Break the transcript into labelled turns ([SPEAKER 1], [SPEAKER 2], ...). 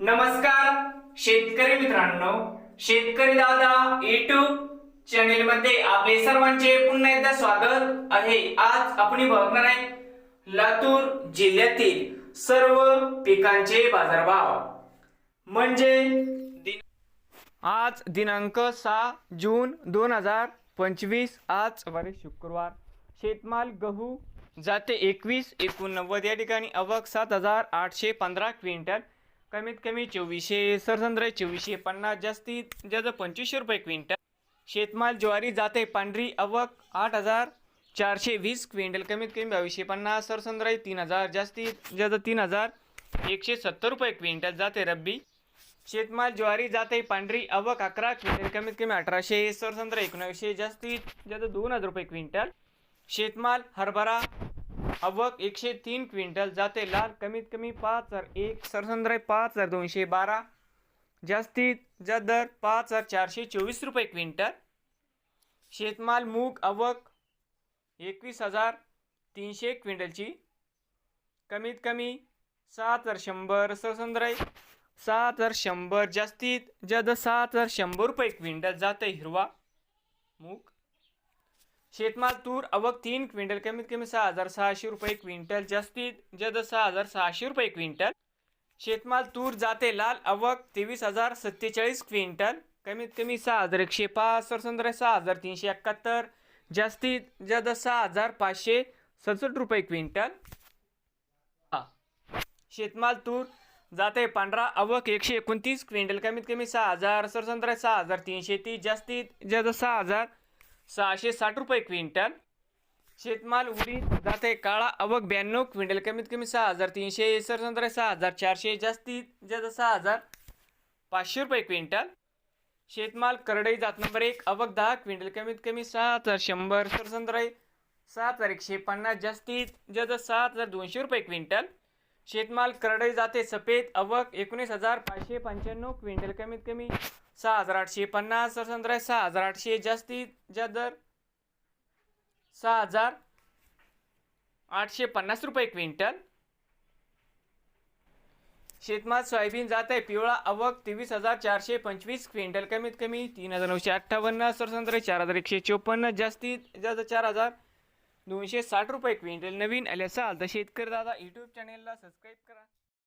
[SPEAKER 1] नमस्कार शेतकरी मित्रांनो. शेतकरी दादा युट्यूब चॅनेल मध्ये आपले सर्वांचे पुन्हा एकदा स्वागत आहे. आज आपण बघणार आहे लातूर जिल्ह्यातील सर्व पिकांचे बाजारभाव. म्हणजे दिन- आज दिनांक सहा जून दोन हजार पंचवीस आज वारे शुक्रवार. शेतमाल गहू जाते एकवीस एकोणनव्वद या ठिकाणी अवक सात हजार आठशे पंधरा क्विंटल. कमीत कमी चोवीसशे सरसंद्र चोवीसशे पन्नास जास्तीत जास्त पंचवीसशे रुपये क्विंटल. शेतमाल ज्वारी जाते पांढरी अवक आठ हजार चारशे वीस क्विंटल कमीत कमी बावीसशे पन्नास सरसंद्राई तीन हजार जास्तीत जास्त तीन हजार एकशे सत्तर रुपये क्विंटल जाते रब्बी. शेतमाल ज्वारी जाते पांढरी अवक अकरा क्विंटल कमीत कमी अठराशे सरसंद्र एकोणावीसशे जास्तीत जास्त दोन हजार रुपये क्विंटल. शेतमाल हरभरा अवक एकशे तीन क्विंटल जाते. लाल कमीत कमी पाच हजार एक सरसंद्राय पाच हजार दोनशे बारा. जास्तीत जा दर पाच हजार चारशे चोवीस रुपये क्विंटल. शेतमाल मूग अवक एकवीस हजार तीनशे क्विंटलची. कमीत कमी सात हजार शंभर सरसंद्राय सात हजार शंभर जास्तीत जास्त सात हजार शंभर रुपये क्विंटल जाते हिरवा मूग. शेतमाल तूर अवक तीन क्विंटल कमीत कमी सहा हजार सहाशे रुपये क्विंटल जास्तीत जद सहा हजार सहाशे रुपये क्विंटल शेतमाल तूर जाते लाल अवक तेवीस हजार सत्तेचाळीस क्विंटल कमीत कमी सहा हजार एकशे पाच सरसंद्र सहा हजार तीनशे एकाहत्तर जास्तीत जद सहा हजार पाचशे सदुसष्ट रुपये क्विंटल हा. शेतमाल तूर जाते पांढरा अवक एकशे एकोणतीस क्विंटल कमीत कमी सहा हजार सरसंद्र सहा हजार तीनशे तीस जास्तीत जद सहा हजार सहाशे साठ रुपये क्विंटल. शेतमाल उडीद जाते काळा अवक ब्याण्णव क्विंटल कमीत कमी सहा हजार तीनशे सरसंद्र सहा हजार चारशे जास्तीत जास्त सहा हजार पाचशे रुपये क्विंटल. शेतमाल करडई जात नंबर एक अवक दहा क्विंटल कमीत कमी सात हजार शंभर सरसंद्र सात हजार एकशे पन्नास जास्तीत जास्त सात हजार दोनशे रुपये क्विंटल. शेतमाल करडई जाते सफेद अवक एकोणीस हजार पाचशे पंच्याण्णव क्विंटल कमीत कमी सहा हजार आठशे पन्नास सरसंद्र सहा हजार आठशे जास्तीत जास्त दर सहा हजार आठशे पन्नास रुपये क्विंटल. शेतमाल सोयाबीन जात आहे पिवळा अवक तेवीस हजार चारशे पंचवीस क्विंटल कमीत कमी तीन हजार नऊशे अठ्ठावन्न सरसंद्र चार हजार एकशे चोपन्न जास्तीत जास्त चार हजार दोनशे साठ रुपये क्विंटल. नवीन आले असाल तर शेतकरी दादा यूट्यूब चॅनेलला सबस्क्राईब करा.